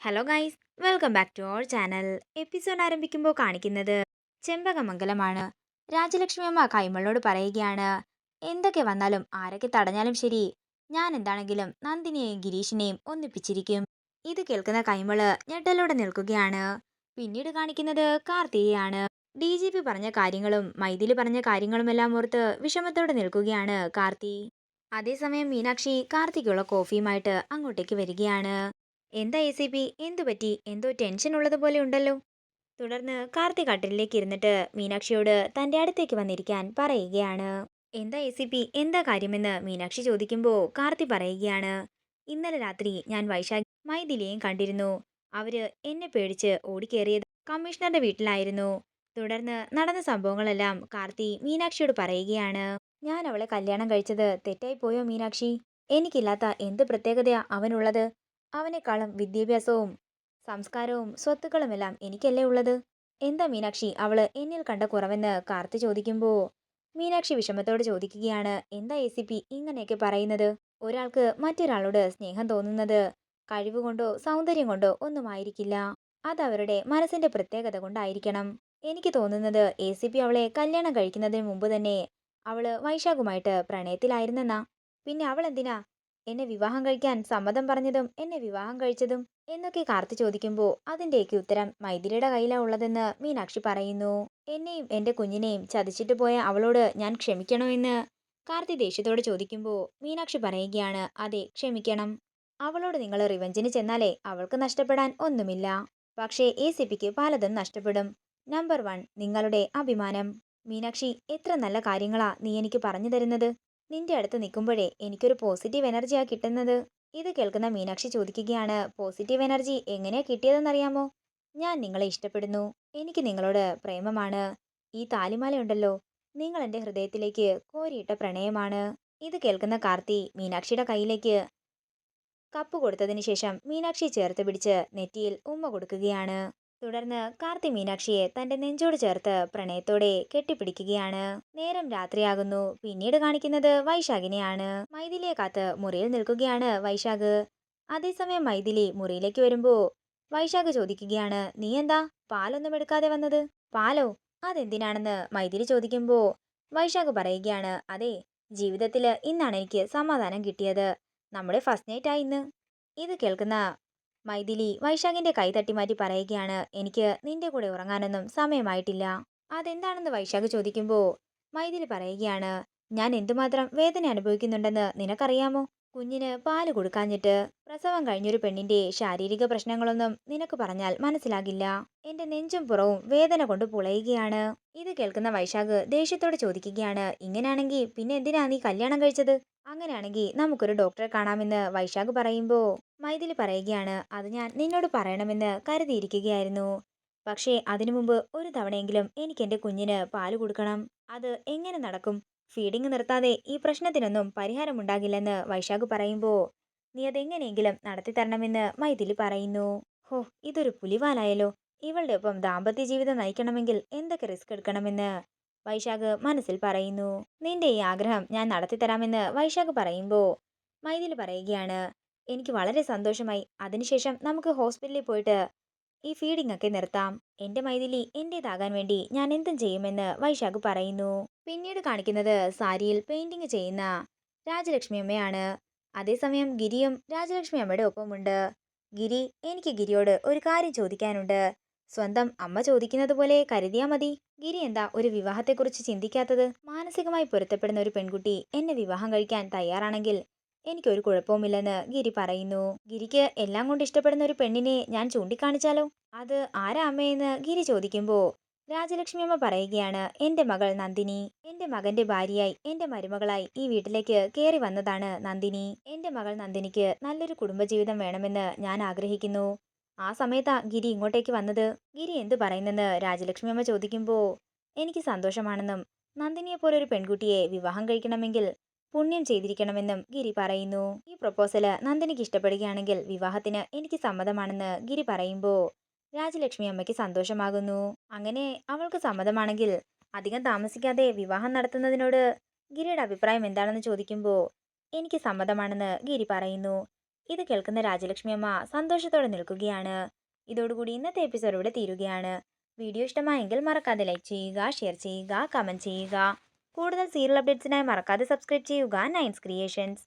Hello guys welcome back to our channel episode ആരംഭിക്കുമ്പോൾ കാണിക്കുന്നത് ചെമ്പകമംഗലമാണ്. രാജലക്ഷ്മി അമ്മ കൈമളോട് പറയുകയാണ് എന്തൊക്കെ വന്നാലും ആരൊക്കെ തടഞ്ഞാലും ശരി ഞാൻ എന്താണെങ്കിലും നന്ദിനിയെയും ഗിരീഷിനെയും ഒന്നിപ്പിച്ചിരിക്കും. ഇത് കേൾക്കുന്ന കൈമൾ ഞെട്ടലോടെ നിൽക്കുകയാണ്. പിന്നീട് കാണിക്കുന്നത് കാർത്തികയാണ്. ഡി ജി പി പറഞ്ഞ കാര്യങ്ങളും മൈഥിലി പറഞ്ഞ കാര്യങ്ങളുമെല്ലാം ഓർത്ത് വിഷമത്തോടെ നിൽക്കുകയാണ് കാർത്തി. അതേസമയം മീനാക്ഷി കാർത്തിക്കുള്ള കോഫിയുമായിട്ട് അങ്ങോട്ടേക്ക് വരികയാണ്. എന്താ എ സി പി എന്തു പറ്റി? എന്തോ ടെൻഷൻ ഉള്ളതുപോലെ ഉണ്ടല്ലോ. തുടർന്ന് കാർത്തി കട്ടിലേക്ക് ഇരുന്നിട്ട് മീനാക്ഷിയോട് തന്റെ അടുത്തേക്ക് വന്നിരിക്കാൻ പറയുകയാണ്. എന്താ എ സി പി എന്താ കാര്യമെന്ന് മീനാക്ഷി ചോദിക്കുമ്പോൾ കാർത്തി പറയുകയാണ്. ഇന്നലെ രാത്രി ഞാൻ വൈശാഖി മൈഥിലിയെയും കണ്ടിരുന്നു. അവർ എന്നെ പേടിച്ച് ഓടിക്കേറിയത് കമ്മീഷണറുടെ വീട്ടിലായിരുന്നു. തുടർന്ന് നടന്ന സംഭവങ്ങളെല്ലാം കാർത്തി മീനാക്ഷിയോട് പറയുകയാണ്. ഞാൻ അവളെ കല്യാണം കഴിച്ചത് തെറ്റായി പോയോ മീനാക്ഷി? എനിക്കില്ലാത്ത എന്ത് പ്രത്യേകതയാ അവനുള്ളത്? അവനെക്കാളും വിദ്യാഭ്യാസവും സംസ്കാരവും സ്വത്തുക്കളുമെല്ലാം എനിക്കല്ലേ ഉള്ളത്? എന്താ മീനാക്ഷി അവൾ എന്നിൽ കണ്ട കുറവെന്ന് കാർത്തി ചോദിക്കുമ്പോൾ മീനാക്ഷി വിഷമത്തോട് ചോദിക്കുകയാണ്. എന്താ എ സി പി ഇങ്ങനെയൊക്കെ പറയുന്നത്? ഒരാൾക്ക് മറ്റൊരാളോട് സ്നേഹം തോന്നുന്നത് കഴിവുകൊണ്ടോ സൗന്ദര്യം കൊണ്ടോ ഒന്നുമായിരിക്കില്ല. അത് അവരുടെ മനസ്സിന്റെ പ്രത്യേകത കൊണ്ടായിരിക്കണം. എനിക്ക് തോന്നുന്നത് എ സി പി അവളെ കല്യാണം കഴിക്കുന്നതിന് മുമ്പ് തന്നെ അവൾ വൈശാഖുമായിട്ട് പ്രണയത്തിലായിരുന്നെന്നാ. പിന്നെ അവൾ എന്തിനാ എന്നെ വിവാഹം കഴിക്കാൻ സമ്മതം പറഞ്ഞതും എന്നെ വിവാഹം കഴിച്ചതും എന്നൊക്കെ കാർത്തി ചോദിക്കുമ്പോൾ അതിന്റെയൊക്കെ ഉത്തരം മൈഥിലിയുടെ കയ്യിലാണ് ഉള്ളതെന്ന് മീനാക്ഷി പറയുന്നു. എന്നെയും എന്റെ കുഞ്ഞിനെയും ചതിച്ചിട്ട് പോയ അവളോട് ഞാൻ ക്ഷമിക്കണോ എന്ന് കാർത്തി ദേഷ്യത്തോട് ചോദിക്കുമ്പോൾ മീനാക്ഷി പറയുകയാണ് അതെ ക്ഷമിക്കണം. അവളോട് നിങ്ങൾ റിവഞ്ചിന് ചെന്നാലേ അവൾക്ക് നഷ്ടപ്പെടാൻ ഒന്നുമില്ല. പക്ഷേ എ സി പിക്ക് പലതും നഷ്ടപ്പെടും. നമ്പർ വൺ നിങ്ങളുടെ അഭിമാനം. മീനാക്ഷി എത്ര നല്ല കാര്യങ്ങളാ നീ എനിക്ക് പറഞ്ഞു തരുന്നത്. നിന്റെ അടുത്ത് നിൽക്കുമ്പോഴേ എനിക്കൊരു പോസിറ്റീവ് എനർജിയാ കിട്ടുന്നത്. ഇത് കേൾക്കുന്ന മീനാക്ഷി ചോദിക്കുകയാണ് പോസിറ്റീവ് എനർജി എങ്ങനെയാ കിട്ടിയതെന്നറിയാമോ? ഞാൻ നിങ്ങളെ ഇഷ്ടപ്പെടുന്നു. എനിക്ക് നിങ്ങളോട് പ്രേമമാണ്. ഈ താലിമാലയുണ്ടല്ലോ നിങ്ങൾ എന്റെ ഹൃദയത്തിലേക്ക് കോരിയിട്ട പ്രണയമാണ്. ഇത് കേൾക്കുന്ന കാർത്തി മീനാക്ഷിയുടെ കയ്യിലേക്ക് കപ്പ് കൊടുത്തതിന് ശേഷം മീനാക്ഷി ചേർത്ത് പിടിച്ച് നെറ്റിയിൽ ഉമ്മ കൊടുക്കുകയാണ്. തുടർന്ന് കാർത്തി മീനാക്ഷിയെ തന്റെ നെഞ്ചോട് ചേർത്ത് പ്രണയത്തോടെ കെട്ടിപ്പിടിക്കുകയാണ്. നേരം രാത്രിയാകുന്നു. പിന്നീട് കാണിക്കുന്നത് വൈശാഖിനെയാണ്. മൈഥിലിയെ കാത്ത് മുറിയിൽ നിൽക്കുകയാണ് വൈശാഖ്. അതേസമയം മൈഥിലി മുറിയിലേക്ക് വരുമ്പോ വൈശാഖ് ചോദിക്കുകയാണ് നീ എന്താ? പാലൊന്നും എടുക്കാതെ വന്നത്? പാലോ? അതെന്തിനാണെന്ന്? മൈഥിലി ചോദിക്കുമ്പോ വൈശാഖ് പറയുകയാണ് അതെ ജീവിതത്തിൽ ഇന്നാണ് എനിക്ക് സമാധാനം കിട്ടിയത്. നമ്മുടെ ഫസ്റ്റ് നൈറ്റ് ആയി ഇന്ന്. ഇത് കേൾക്കുന്ന മൈഥിലി വൈശാഖിന്റെ കൈ തട്ടിമാറ്റി പറയുകയാണ് എനിക്ക് നിന്റെ കൂടെ ഉറങ്ങാനൊന്നും സമയമായിട്ടില്ല. അതെന്താണെന്ന് വൈശാഖ് ചോദിക്കുമ്പോൾ മൈഥിലി പറയുകയാണ് ഞാൻ എന്തുമാത്രം വേദന അനുഭവിക്കുന്നുണ്ടെന്ന് നിനക്കറിയാമോ? കുഞ്ഞിന് പാൽ കൊടുക്കാഞ്ഞിട്ട് പ്രസവം കഴിഞ്ഞൊരു പെണ്ണിന്റെ ശാരീരിക പ്രശ്നങ്ങളൊന്നും നിനക്ക് പറഞ്ഞാൽ മനസ്സിലാകില്ല. എന്റെ നെഞ്ചും പുറവും വേദന കൊണ്ട് പുളയുകയാണ്. ഇത് കേൾക്കുന്ന വൈശാഖ് ദേഷ്യത്തോട് ചോദിക്കുകയാണ് ഇങ്ങനെയാണെങ്കിൽ പിന്നെ എന്തിനാ നീ കല്യാണം കഴിച്ചത്? അങ്ങനെയാണെങ്കിൽ നമുക്കൊരു ഡോക്ടറെ കാണാമെന്ന് വൈശാഖ് പറയുമ്പോൾ മൈഥിലി പറയുകയാണ് അത് ഞാൻ നിന്നോട് പറയണമെന്ന് കരുതിയിരിക്കുകയായിരുന്നു. പക്ഷേ അതിനു മുമ്പ് ഒരു തവണയെങ്കിലും എനിക്ക് എന്റെ കുഞ്ഞിന് പാൽ കൊടുക്കണം. അത് എങ്ങനെ നടക്കും? ഫീഡിങ് നിർത്താതെ ഈ പ്രശ്നത്തിനൊന്നും പരിഹാരമുണ്ടാകില്ലെന്ന് വൈശാഖ് പറയുമ്പോൾ നീ അതെങ്ങനെയെങ്കിലും നടത്തി തരണമെന്ന് മൈഥിലി പറയുന്നു. ഹോ ഇതൊരു പുലിവാലായല്ലോ. ഇവളുടെ ഒപ്പം ദാമ്പത്യ ജീവിതം നയിക്കണമെങ്കിൽ എന്തൊക്കെ റിസ്ക് എടുക്കണമെന്ന് വൈശാഖ് മനസ്സിൽ പറയുന്നു. നിന്റെ ഈ ആഗ്രഹം ഞാൻ നടത്തിത്തരാമെന്ന് വൈശാഖ് പറയുമ്പോൾ മൈഥിലി പറയുകയാണ് എനിക്ക് വളരെ സന്തോഷമായി. അതിനുശേഷം നമുക്ക് ഹോസ്പിറ്റലിൽ പോയിട്ട് ഈ ഫീഡിംഗ് ഒക്കെ നിർത്താം. എന്റെ മൈഥിലി എന്റേതാകാൻ വേണ്ടി ഞാൻ എന്തും ചെയ്യുമെന്ന് വൈശാഖ് പറയുന്നു. പിന്നീട് കാണിക്കുന്നത് സാരിയിൽ പെയിന്റിങ് ചെയ്യുന്ന രാജലക്ഷ്മി അമ്മയാണ്. അതേസമയം ഗിരിയും രാജലക്ഷ്മി അമ്മയുടെ ഒപ്പമുണ്ട്. ഗിരി എനിക്ക് ഗിരിയോട് ഒരു കാര്യം ചോദിക്കാനുണ്ട്. സ്വന്തം അമ്മ ചോദിക്കുന്നത് പോലെ കരുതിയാ മതി. ഗിരി എന്താ ഒരു വിവാഹത്തെക്കുറിച്ച് ചിന്തിക്കാത്തത്? മാനസികമായി പൊരുത്തപ്പെടുന്ന ഒരു പെൺകുട്ടി എന്നെ വിവാഹം കഴിക്കാൻ തയ്യാറാണെങ്കിൽ എനിക്കൊരു കുഴപ്പവുമില്ലെന്ന് ഗിരി പറയുന്നു. ഗിരിക്ക് എല്ലാം കൊണ്ട് ഇഷ്ടപ്പെടുന്ന ഒരു പെണ്ണിനെ ഞാൻ ചൂണ്ടിക്കാണിച്ചാലോ? അത് ആരാ അമ്മയെന്ന് ഗിരി ചോദിക്കുമ്പോ രാജലക്ഷ്മി അമ്മ പറയുകയാണ് എന്റെ മകൾ നന്ദിനി. എന്റെ മകന്റെ ഭാര്യയായി എന്റെ മരുമകളായി ഈ വീട്ടിലേക്ക് കയറി വന്നതാണ് നന്ദിനി. എന്റെ മകൾ നന്ദിനിക്ക് നല്ലൊരു കുടുംബജീവിതം വേണമെന്ന് ഞാൻ ആഗ്രഹിക്കുന്നു. ആ സമയത്താ ഗിരി ഇങ്ങോട്ടേക്ക് വന്നത്. ഗിരി എന്തു പറയുന്നെന്ന് രാജലക്ഷ്മി അമ്മ ചോദിക്കുമ്പോൾ എനിക്ക് സന്തോഷമാണെന്നും നന്ദിനിയെപ്പോലൊരു പെൺകുട്ടിയെ വിവാഹം കഴിക്കണമെങ്കിൽ പുണ്യം ചെയ്തിരിക്കണമെന്നും ഗിരി പറയുന്നു. ഈ പ്രപ്പോസൽ നന്ദിനിക്ക് ഇഷ്ടപ്പെടുകയാണെങ്കിൽ വിവാഹത്തിന് എനിക്ക് സമ്മതമാണെന്ന് ഗിരി പറയുമ്പോൾ രാജലക്ഷ്മി അമ്മയ്ക്ക് സന്തോഷമാകുന്നു. അങ്ങനെ അവൾക്ക് സമ്മതമാണെങ്കിൽ അധികം താമസിക്കാതെ വിവാഹം നടത്തുന്നതിനോട് ഗിരിയുടെ അഭിപ്രായം എന്താണെന്ന് ചോദിക്കുമ്പോൾ എനിക്ക് സമ്മതമാണെന്ന് ഗിരി പറയുന്നു. ഇത് കേൾക്കുന്ന രാജലക്ഷ്മി അമ്മ സന്തോഷത്തോടെ നിൽക്കുകയാണ്. ഇതോടുകൂടി ഇന്നത്തെ എപ്പിസോഡ് ഇവിടെ തീരുകയാണ്. വീഡിയോ ഇഷ്ടമായെങ്കിൽ മറക്കാതെ ലൈക്ക് ചെയ്യുക ഷെയർ ചെയ്യുക കമന്റ് ചെയ്യുക. കൂടുതൽ സീരിയൽ അപ്ഡേറ്റ്സിനായി മറക്കാതെ സബ്സ്ക്രൈബ് ചെയ്യുക നയൻസ് ക്രിയേഷൻസ്